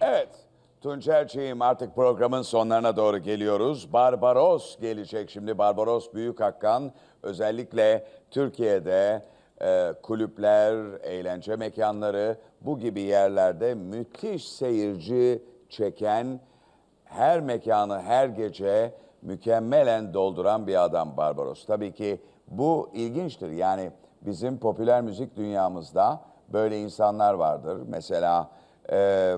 Evet, Tunçer Çiğim artık programın sonlarına doğru geliyoruz. Barbaros gelecek şimdi. Barbaros Büyük Hakkan özellikle Türkiye'de e, kulüpler, eğlence mekanları bu gibi yerlerde müthiş seyirci çeken her mekanı her gece mükemmelen dolduran bir adam Barbaros. Tabii ki bu ilginçtir. Yani bizim popüler müzik dünyamızda böyle insanlar vardır. Mesela e,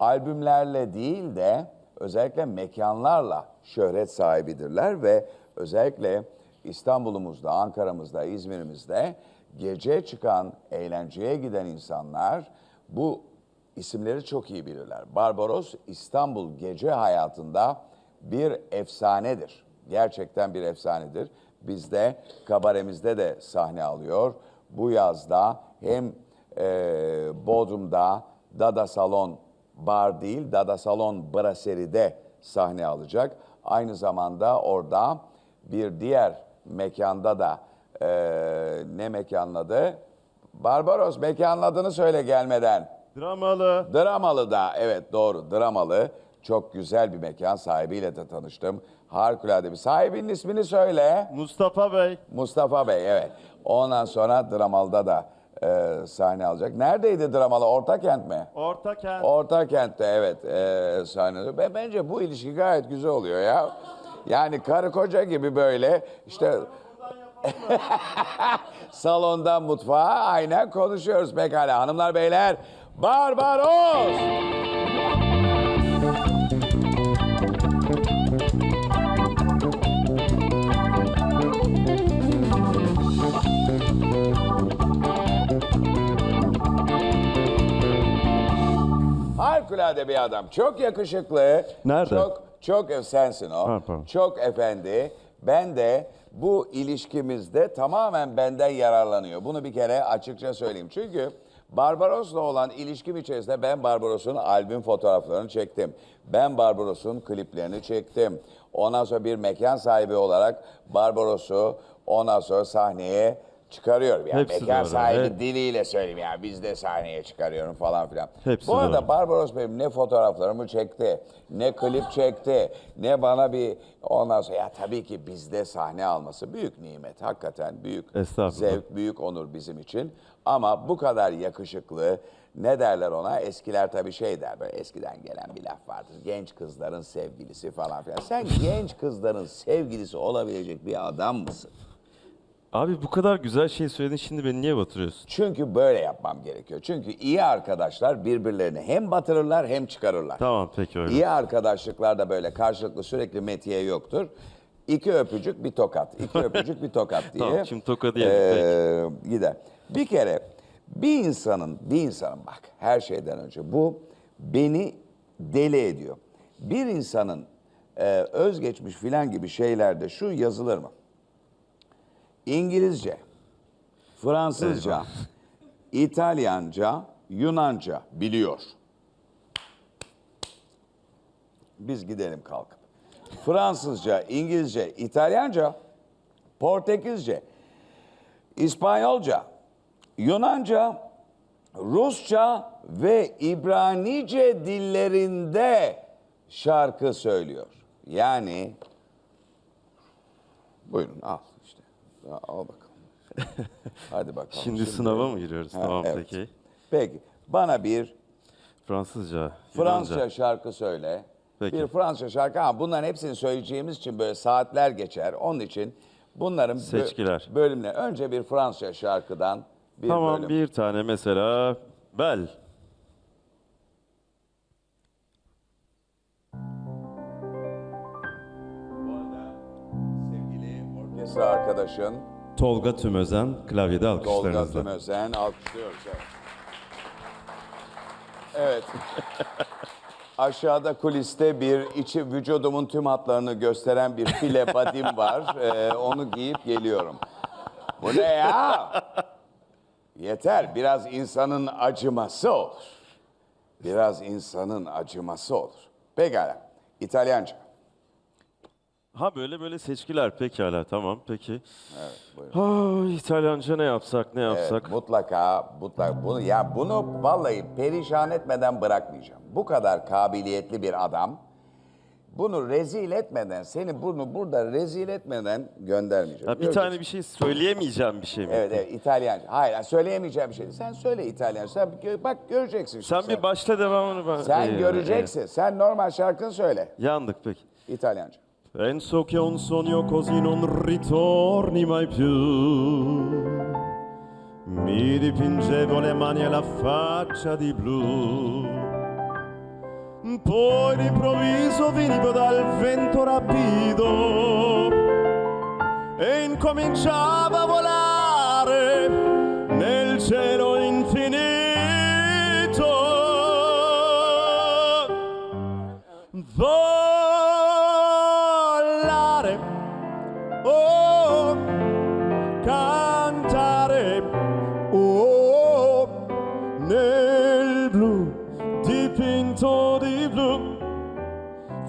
albümlerle değil de özellikle mekanlarla şöhret sahibidirler ve özellikle İstanbul'umuzda, Ankara'mızda, İzmir'imizde gece çıkan, eğlenceye giden insanlar bu isimleri çok iyi bilirler. Barbaros İstanbul gece hayatında bir efsanedir. Gerçekten bir efsanedir. Bizde kabaremizde de sahne alıyor. Bu yazda hem e, Bodrum'da Dada Salon bar değil, Dada Salon Brasserie'de sahne alacak. Aynı zamanda orada bir diğer mekanda da e, ne mekanın adı? Barbaros mekanın adını söyle gelmeden. Dramalı. Dramalı'da evet doğru Dramalı. Çok güzel bir mekan sahibiyle de tanıştım. Harikulade bir sahibinin ismini söyle. Mustafa Bey. Mustafa Bey evet. Ondan sonra Dramalı'da da e, sahne alacak. Neredeydi Dramalı? Ortakent mi? Ortakent. Ortakent'te evet e, sahne. Ben bence bu ilişki gayet güzel oluyor ya. Yani karı koca gibi böyle işte salondan mutfağa aynen konuşuyoruz pekala. Hanımlar beyler Barbaros! Harikulade bir adam. Çok yakışıklı. Nerede? Çok, çok sensin o. Ha, pardon. Çok efendi. Ben de bu ilişkimizde tamamen benden yararlanıyor. Bunu bir kere açıkça söyleyeyim. Çünkü Barbaros'la olan ilişkim içerisinde ben Barbaros'un albüm fotoğraflarını çektim. Ben Barbaros'un kliplerini çektim. Ondan sonra bir mekan sahibi olarak Barbaros'u ondan sonra sahneye çıkarıyorum. Yani Hepsi mekan doğru, sahibi evet. diliyle söyleyeyim ya biz de sahneye çıkarıyorum falan filan. Hepsi Bu arada doğru. Barbaros benim ne fotoğraflarımı çekti, ne klip çekti, ne bana bir ondan sonra ya tabii ki bizde sahne alması büyük nimet. Hakikaten büyük Estağfurullah. zevk, büyük onur bizim için. Ama bu kadar yakışıklı ne derler ona? Eskiler tabii şey der böyle eskiden gelen bir laf vardır. Genç kızların sevgilisi falan filan. Sen genç kızların sevgilisi olabilecek bir adam mısın? Abi bu kadar güzel şey söyledin şimdi beni niye batırıyorsun? Çünkü böyle yapmam gerekiyor. Çünkü iyi arkadaşlar birbirlerini hem batırırlar hem çıkarırlar. Tamam peki öyle. İyi arkadaşlıklarda böyle karşılıklı sürekli metiye yoktur. İki öpücük bir tokat. İki öpücük bir tokat diye. Tamam, şimdi tokadı yedik, eee, gider. Bir kere bir insanın, bir insanın bak her şeyden önce bu beni deli ediyor. Bir insanın eee, özgeçmiş filan gibi şeylerde şu yazılır mı? İngilizce, Fransızca, İtalyanca, Yunanca biliyor. Biz gidelim kalkıp. Fransızca, İngilizce, İtalyanca, Portekizce, İspanyolca, Yunanca, Rusça ve İbranice dillerinde şarkı söylüyor. Yani buyurun al işte. Al bakalım. Hadi bakalım. Şimdi sınava mı giriyoruz? Ha, tamam evet. peki. Peki bana bir Fransızca, Fransızca Yunanca. şarkı söyle. Peki. Bir Fransızca şarkı ama bunların hepsini söyleyeceğimiz için böyle saatler geçer. Onun için bunların bö- Seçkiler. bölümler. Önce bir Fransızca şarkıdan bir Tamam bölüm. bir tane mesela bel. Orkestra arkadaşın Tolga Tümözen klavyede Tolga alkışlarınızla. Tümözen alkışlıyoruz. Evet. evet. Aşağıda kuliste bir içi vücudumun tüm hatlarını gösteren bir file badim var. Ee, onu giyip geliyorum. Bu ne ya? Yeter. Biraz insanın acıması olur. Biraz insanın acıması olur. Pekala. İtalyanca. Ha böyle böyle seçkiler pekala tamam peki. Evet, buyurun. İtalyanca ne yapsak ne yapsak? Evet, mutlaka, mutlaka bunu ya bunu vallahi perişan etmeden bırakmayacağım. Bu kadar kabiliyetli bir adam bunu rezil etmeden, seni bunu burada rezil etmeden göndermeyeceğim. Ha, bir Göreceksin. tane bir şey söyleyemeyeceğim bir şey mi? Evet, evet İtalyanca. Hayır, hayır, söyleyemeyeceğim bir şey. Sen söyle İtalyanca. Sen gö- bak göreceksin. Sen şimdi bir başla devamını ben. Sen Ee, göreceksin. Sen normal şarkını söyle. e, yandık peki. İtalyanca. Penso che un sogno così non ritorni mai più. Mi dipingevo le mani e la faccia di blu. Poi d'improvviso venivo dal vento rapido e incominciavo a volare nel cielo cantare, oh, nel blu, dipinto di blu,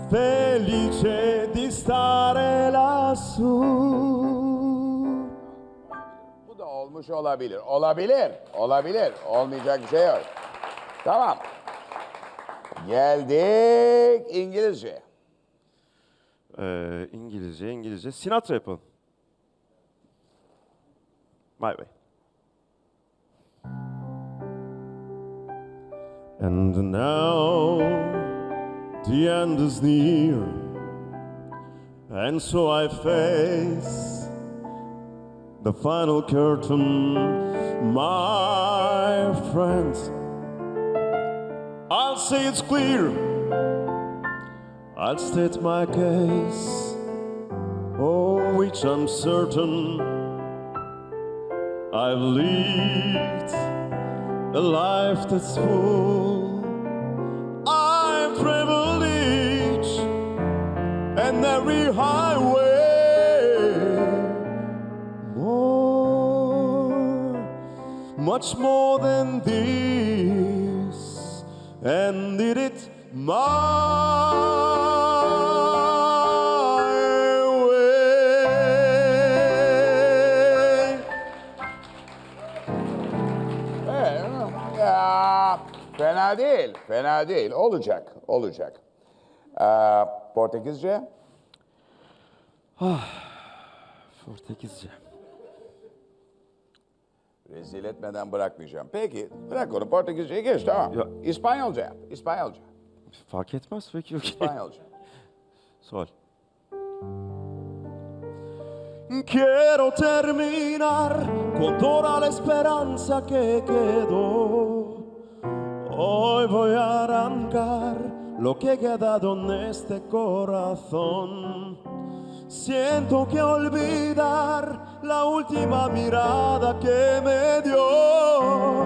felice di stare lassù. Bu da olmuş olabilir. Olabilir. Olabilir. Olmayacak bir şey yok. Tamam. Geldik İngilizce. Ee, İngilizce, İngilizce. Sinatra yapalım. My way. And now the end is near, and so I face the final curtain, my friends. I'll say it's clear. I'll state my case, oh, which I'm certain I've lived a life that's full. Traveled each and every highway, more, much more than this, and did it my fena değil. Fena değil. Olacak. Olacak. Ee, Portekizce. Portekizce. Rezil etmeden bırakmayacağım. Peki. Bırak onu. Portekizceyi geç. Tamam. Ya- İspanyolca yap. İspanyolca. Fark etmez peki okey. İspanyolca. Sol. Quiero terminar con toda la esperanza que quedó. Hoy voy a arrancar lo que he quedado en este corazón. Siento que olvidar la última mirada que me dio.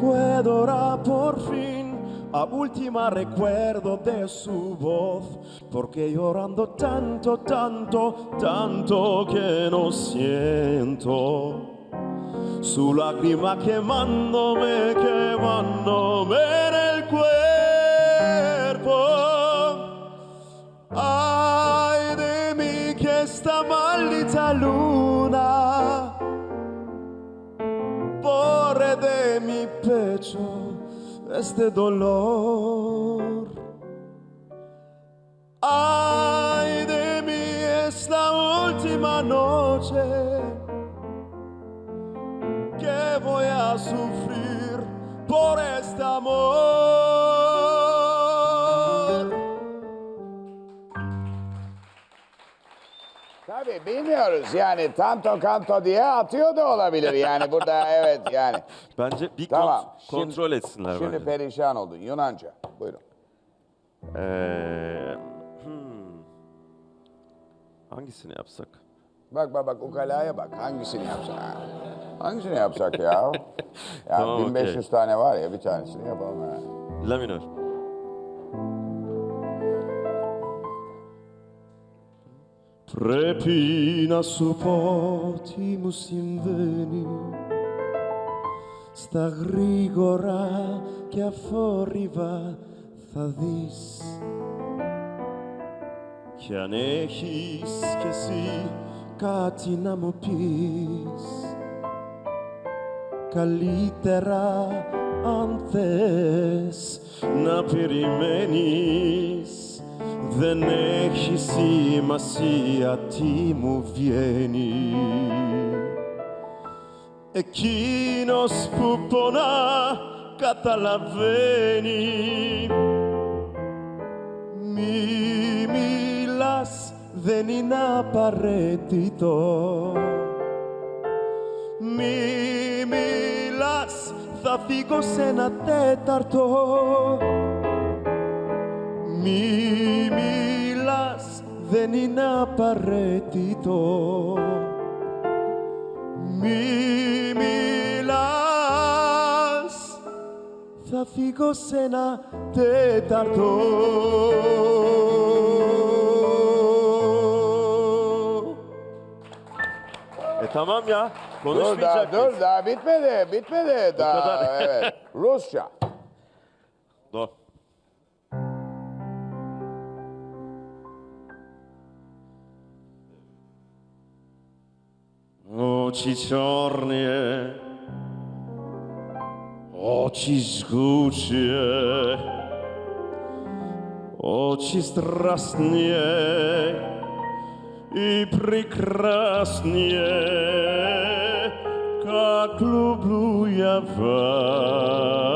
Puedo ahora por fin a última recuerdo de su voz, porque llorando tanto, tanto, tanto que no siento. Su lágrima quemándome, quemándome en el cuerpo. Ay de mí que esta maldita luna borre de mi pecho este dolor. Bilmiyoruz yani tanto kanto diye atıyor da olabilir yani burada evet yani. Bence bir Tamam. kont- kontrol etsinler Şimdi bence. perişan oldun Yunanca. Buyurun. Ee, hmm. Hangisini yapsak? Bak bak bak ukalaya bak hangisini yapsak? Ha. Hangisini yapsak ya? ya Tamam, 1500 okey. tane var ya bir tanesini yapalım ha. La minör. Prepina supoti mu συμβαίνει. Στα γρήγορα και αφόρυβα θα δεις. Κι αν έχεις κι εσύ κάτι να μου πεις. Καλύτερα αν θες να περιμένεις Δεν έχει σημασία τι μου βγαίνει. Εκείνος που πονά καταλαβαίνει. Μη μιλάς δεν είναι απαραίτητο. Μη μιλάς θα φύγω σε ένα τέταρτο μη μιλάς δεν είναι απαραίτητο μη μιλάς θα φύγω σε ένα τέταρτο Ε, tamam ya. Dur da, dur da. Bitmedi, bitmedi. Daha, evet. Rusça. Doğru. Oči czarnie, oči żgucie, oči strastnie i прекрасnie, как люблю я вас,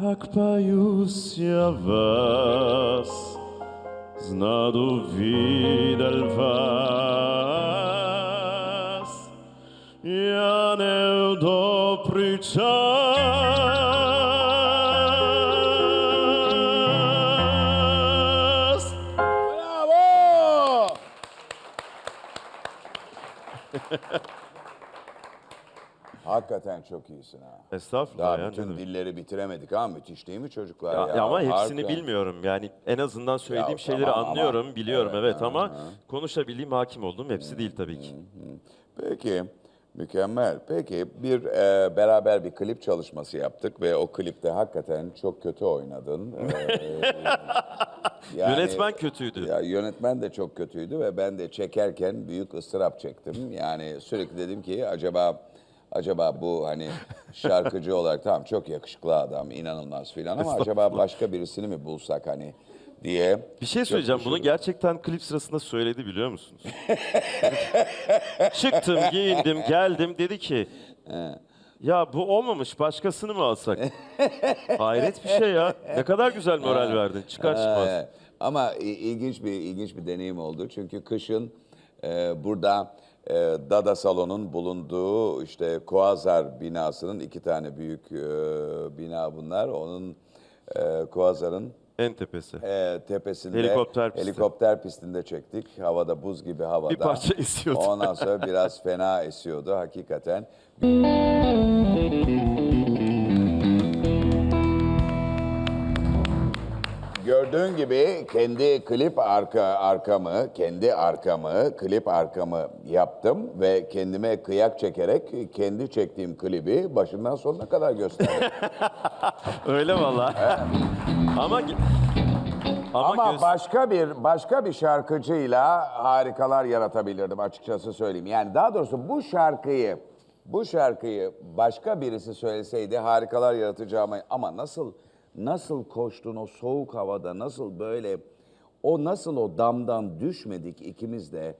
как боюсь я вас, знаду видел вас, uçacağız. Bravo! Hakikaten çok iyisin ha. Estağfurullah Daha bütün demek. dilleri bitiremedik ha. Müthiş değil mi çocuklar ya? Ya, ama hepsini bilmiyorum yani en azından söylediğim şeyleri tamam ama- anlıyorum, biliyorum evet, ama konuşabildiğim hakim olduğum hepsi değil tabii ki. Peki mükemmel. Peki bir e, beraber bir klip çalışması yaptık ve o klipte hakikaten çok kötü oynadın. Ee, yani- Yönetmen kötüydü. Ya yönetmen de çok kötüydü ve ben de çekerken büyük ıstırap çektim. Yani sürekli dedim ki acaba acaba bu hani şarkıcı olarak tamam çok yakışıklı adam, inanılmaz filan ama acaba başka birisini mi bulsak hani diye. Bir şey söyleyeceğim. Bunu gerçekten klip sırasında söyledi biliyor musunuz? Çıktım, giyindim, geldim. Dedi ki ya bu olmamış başkasını mı alsak? Hayret bir şey ya. Ne kadar güzel moral verdin. Çıkar çıkmaz. Ee, ama i- ilginç bir ilginç bir deneyim oldu. Çünkü kışın e, burada e, Dada Salon'un bulunduğu işte Kuazar binasının iki tane büyük e, bina bunlar. Onun e, Kuazar'ın En tepesi. e, tepesinde Helikopter pisti. helikopter pistinde çektik. Havada buz gibi havada. Bir parça esiyordu. Ondan sonra biraz fena esiyordu hakikaten. Gördüğün gibi kendi klip arka arkamı, kendi arkamı, klip arkamı yaptım ve kendime kıyak çekerek kendi çektiğim klibi başından sonuna kadar gösterdim. Öyle valla. Ama ama, Ama göz- başka bir başka bir şarkıcıyla harikalar yaratabilirdim açıkçası söyleyeyim. Yani daha doğrusu bu şarkıyı bu şarkıyı başka birisi söyleseydi harikalar yaratacağımı ama nasıl nasıl koştun o soğuk havada nasıl böyle o nasıl o damdan düşmedik ikimiz de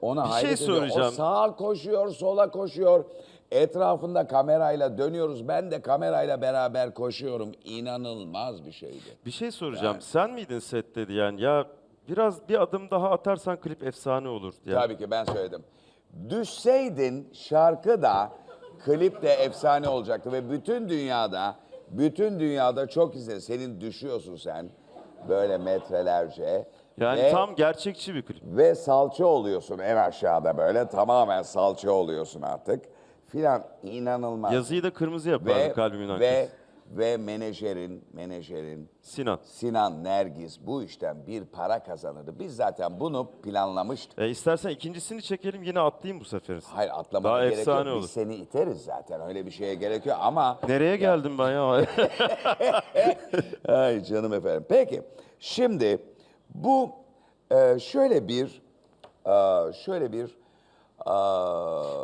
ona Bir şey hayret soracağım. O sağa koşuyor, sola koşuyor. Etrafında kamerayla dönüyoruz. Ben de kamerayla beraber koşuyorum. İnanılmaz bir şeydi. bir şey soracağım. Sen miydin set dedi yani ya biraz bir adım daha atarsan klip efsane olur diye. Tabii ki ben söyledim. Düşseydin şarkı da klip de efsane olacaktı ve bütün dünyada bütün dünyada çok izlenir. Senin düşüyorsun sen böyle metrelerce. Yani ve, tam gerçekçi bir klip. ve salça oluyorsun en aşağıda böyle tamamen salça oluyorsun artık. Filan inanılmaz. Yazıyı da kırmızı yapardı ve kalbimin ve ve menajerin menajerin Sinan. Sinan Nergis bu işten bir para kazanırdı. Biz zaten bunu planlamıştık. E, istersen ikincisini çekelim yine atlayayım bu sefer. Hayır atlamana Daha gerek efsane yok. olur. Biz seni iteriz zaten. Öyle bir şeye gerek yok ama... Nereye geldim ben ya? Ay canım efendim. Peki şimdi bu Ee, şöyle bir, e, şöyle bir, e,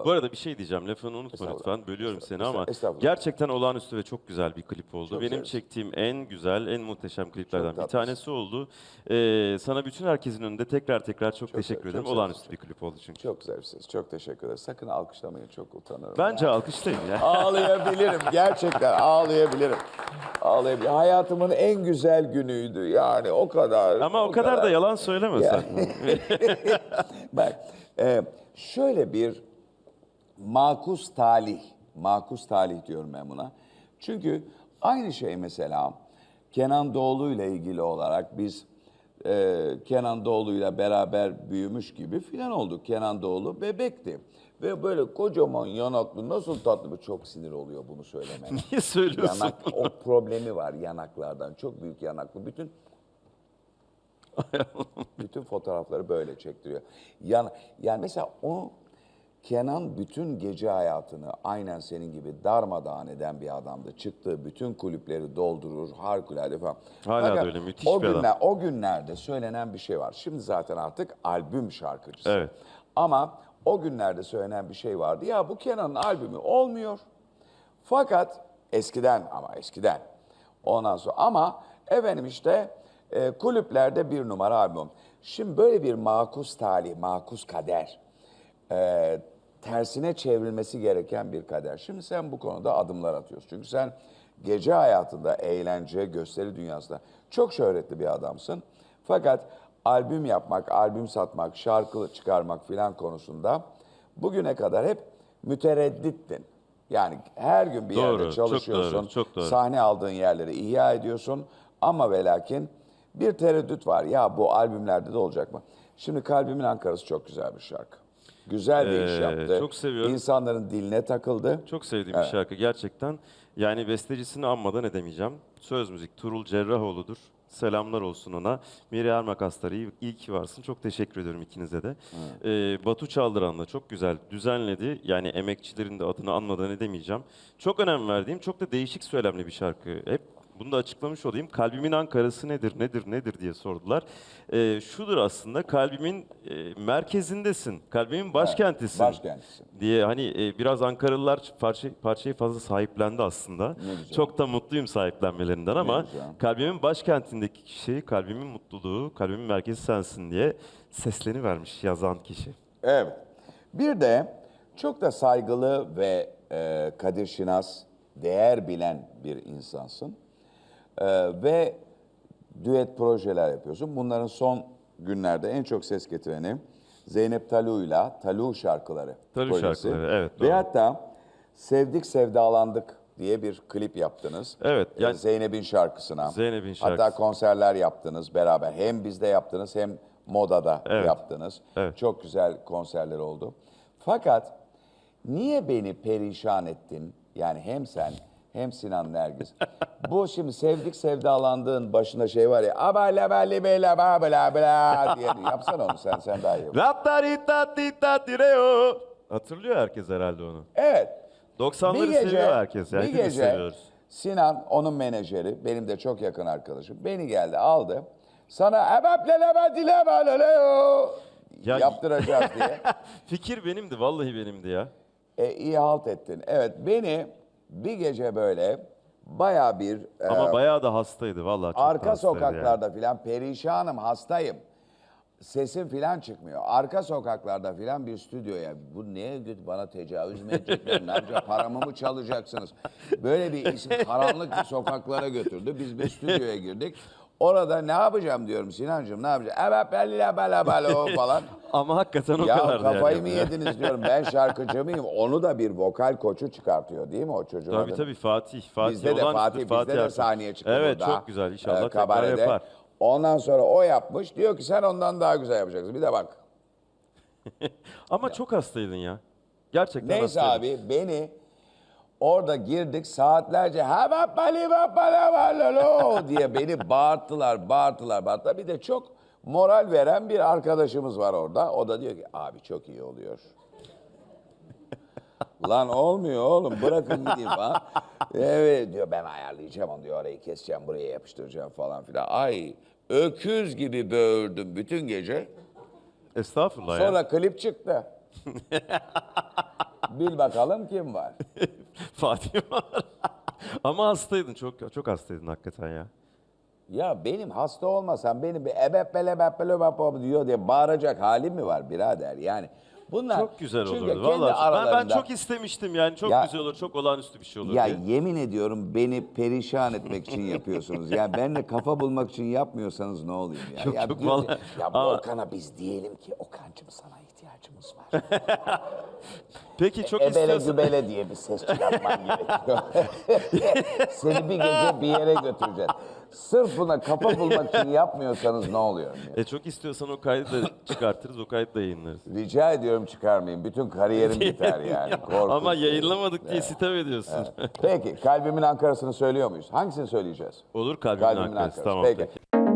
Bu arada bir şey diyeceğim. Lafını unutma Estağfurullah. lütfen. Bölüyorum seni ama Estağfurullah. gerçekten olağanüstü ve çok güzel bir klip oldu. Çok Benim severiz. çektiğim en güzel, en muhteşem kliplerden bir tatlısın. tanesi oldu. Ee, sana bütün herkesin önünde tekrar tekrar çok, teşekkür çok ederim. ol. olağanüstü bir klip oldu çünkü. çok güzelsiniz. Çok teşekkür ederim. Sakın alkışlamayın. Çok utanırım. Bence alkışlayın ya. Ağlayabilirim. Gerçekten ağlayabilirim. Ağlayabilirim. Hayatımın en güzel günüydü. Yani o kadar. Ama o kadar da yalan söyleme sen. Bak, e, şöyle bir makus talih, makus talih diyorum ben buna. Çünkü aynı şey mesela Kenan Doğulu ile ilgili olarak biz e, Kenan Doğulu'yla beraber büyümüş gibi filan olduk. Kenan Doğulu bebekti. Ve böyle kocaman yanaklı nasıl tatlı bir çok sinir oluyor bunu söylemeye. Niye söylüyorsun? Yanak o problemi var yanaklardan. Çok büyük yanaklı. Bütün bütün fotoğrafları böyle çektiriyor. Yan, yani mesela o Kenan bütün gece hayatını aynen senin gibi darmadağın eden bir adamdı. Çıktığı bütün kulüpleri doldurur, harikulade falan. Hala da öyle, müthiş o bir adam. günler, O günlerde söylenen bir şey var. Şimdi zaten artık albüm şarkıcısı. Evet. Ama o günlerde söylenen bir şey vardı. Ya bu Kenan'ın albümü olmuyor. Fakat eskiden ama eskiden. Ondan sonra ama efendim işte e, kulüplerde bir numara albüm. Şimdi böyle bir makus talih, makus kader. e, tersine çevrilmesi gereken bir kader. Şimdi sen bu konuda adımlar atıyorsun. Çünkü sen gece hayatında, eğlence, gösteri dünyasında çok şöhretli bir adamsın. Fakat albüm yapmak, albüm satmak, şarkı çıkarmak filan konusunda bugüne kadar hep mütereddittin. Yani her gün bir Doğru, yerde çok çalışıyorsun, doğru, çok doğru. sahne aldığın yerleri ihya ediyorsun ama ve lakin bir tereddüt var. Ya bu albümlerde de olacak mı? Şimdi Kalbimin Ankara'sı çok güzel bir şarkı. Güzel bir iş Ee, yaptı. çok seviyorum. İnsanların diline takıldı. Çok sevdiğim bir şarkı gerçekten. Yani bestecisini anmadan edemeyeceğim. Söz müzik Turul Cerrahoğlu'dur. Selamlar olsun ona. Miri Ermakaslar iyi, iyi ki varsın. Çok teşekkür ediyorum ikinize de. Ee, Batu Çaldıran da çok güzel düzenledi. Yani emekçilerin de adını anmadan edemeyeceğim. Çok önem verdiğim, çok da değişik söylemli bir şarkı. Hep bunu da açıklamış olayım. Kalbimin Ankara'sı nedir, nedir, nedir diye sordular. Ee, şudur aslında, kalbimin e, merkezindesin. Kalbimin başkentisin başkentisin. diye hani e, biraz Ankaralılar parça, parçayı fazla sahiplendi aslında. Çok da mutluyum sahiplenmelerinden ama kalbimin başkentindeki kişi, kalbimin mutluluğu, kalbimin merkezi sensin diye sesleni vermiş yazan kişi. Evet. Bir de çok da saygılı ve e, Kadir Şinas, değer bilen bir insansın. E, ve düet projeler yapıyorsun. Bunların son günlerde en çok ses getireni Zeynep Talu'yla Talu şarkıları. Talu projesi. şarkıları, evet, Ve doğru. hatta Sevdik Sevdalandık diye bir klip yaptınız. Evet, E, yani- Zeynep'in şarkısına. Zeynep'in Hatta şarkısı. konserler yaptınız beraber. Hem bizde yaptınız hem modada Evet. yaptınız. Evet. Çok güzel konserler oldu. Fakat niye beni perişan ettin? Yani hem sen hem Sinan Nergis. Bu şimdi sevdik sevdalandığın başında şey var ya. Aba la ba li be la ba bla bla diye. Yapsana onu sen sen daha iyi. yap. Rattaritatitatireo. Hatırlıyor herkes herhalde onu. Evet. 90'ları seviyor herkes. bir Hepimiz gece seviyoruz. Sinan onun menajeri, benim de çok yakın arkadaşım. Beni geldi aldı. Sana ebap le le ba di le ba le le o Ya- yaptıracağız diye. Fikir benimdi, vallahi benimdi ya. E, iyi halt ettin. Evet beni bir gece böyle baya bir e, Ama bayağı da hastaydı vallahi. çok da arka hastaydı sokaklarda filan perişanım hastayım. Sesim filan çıkmıyor. Arka sokaklarda filan bir stüdyoya. Bu neye git bana tecavüz mü edecekler? Ne yapacak? Paramı mı çalacaksınız? Böyle bir isim karanlık bir sokaklara götürdü. Biz bir stüdyoya girdik. Orada ne yapacağım diyorum Sinancığım ne yapacağım? Evet belli bala bala falan. Ama hakikaten o Ya kadar kafayı mı yediniz diyorum. Ben şarkıcı mıyım? Onu da bir vokal koçu çıkartıyor değil mi o çocuğun Tabii adı? tabii Fatih. Fatih Bizde de olağanüstüdür, Fatih, bizde de Ersoy. sahneye çıktı Evet burada. çok güzel inşallah Ee, tekrar kabarede. yapar. Ondan sonra o yapmış. Diyor ki sen ondan daha güzel yapacaksın. Bir de bak. Ama çok hastaydın ya. Gerçekten Neyse hastaydın. abi beni orada girdik saatlerce ha bali bala balalo diye beni bağırttılar, bağırttılar, bağırttılar. Bir de çok moral veren bir arkadaşımız var orada. O da diyor ki abi çok iyi oluyor. Lan olmuyor oğlum bırakın gideyim falan. Evet diyor ben ayarlayacağım onu diyor orayı keseceğim buraya yapıştıracağım falan filan. Ay Öküz gibi böğürdüm bütün gece. Estağfurullah ya. Sonra klip çıktı. Bil bakalım kim var. Fatih var. Ama hastaydın çok çok hastaydın hakikaten ya. Ya benim hasta olmasam benim bir ebep bele bep bele bep bep diyor diye bağıracak halim mi var birader? Yani bunlar Çok güzel olurdu vallahi. Ben, ben çok istemiştim yani çok Ya- güzel olur, çok olağanüstü bir şey olur Ya diye. yemin ediyorum beni perişan etmek için yapıyorsunuz. Yani benimle kafa bulmak için yapmıyorsanız ne olayım ya. Yok, ya, yok, bir- vallahi. Ya Volkan'a biz diyelim ki Okan'cığım sana ihtiyacımız var. Peki çok Ebele istiyorsan... gübele diye bir ses çıkartman gerekiyor. Seni bir gece bir yere götüreceğiz. Sırf buna kafa bulmak için yapmıyorsanız ne oluyor? E çok istiyorsan o kaydı da çıkartırız, o kaydı da yayınlarız. Rica ediyorum çıkarmayın. Bütün kariyerim biter yani. Korkunç. Ama yayınlamadık diye sitem ediyorsun. Peki kalbimin Ankara'sını söylüyor muyuz? Hangisini söyleyeceğiz? Olur kalbimin, Kalbimin Ankara'sı. Ankara'sı. Tamam Peki. peki.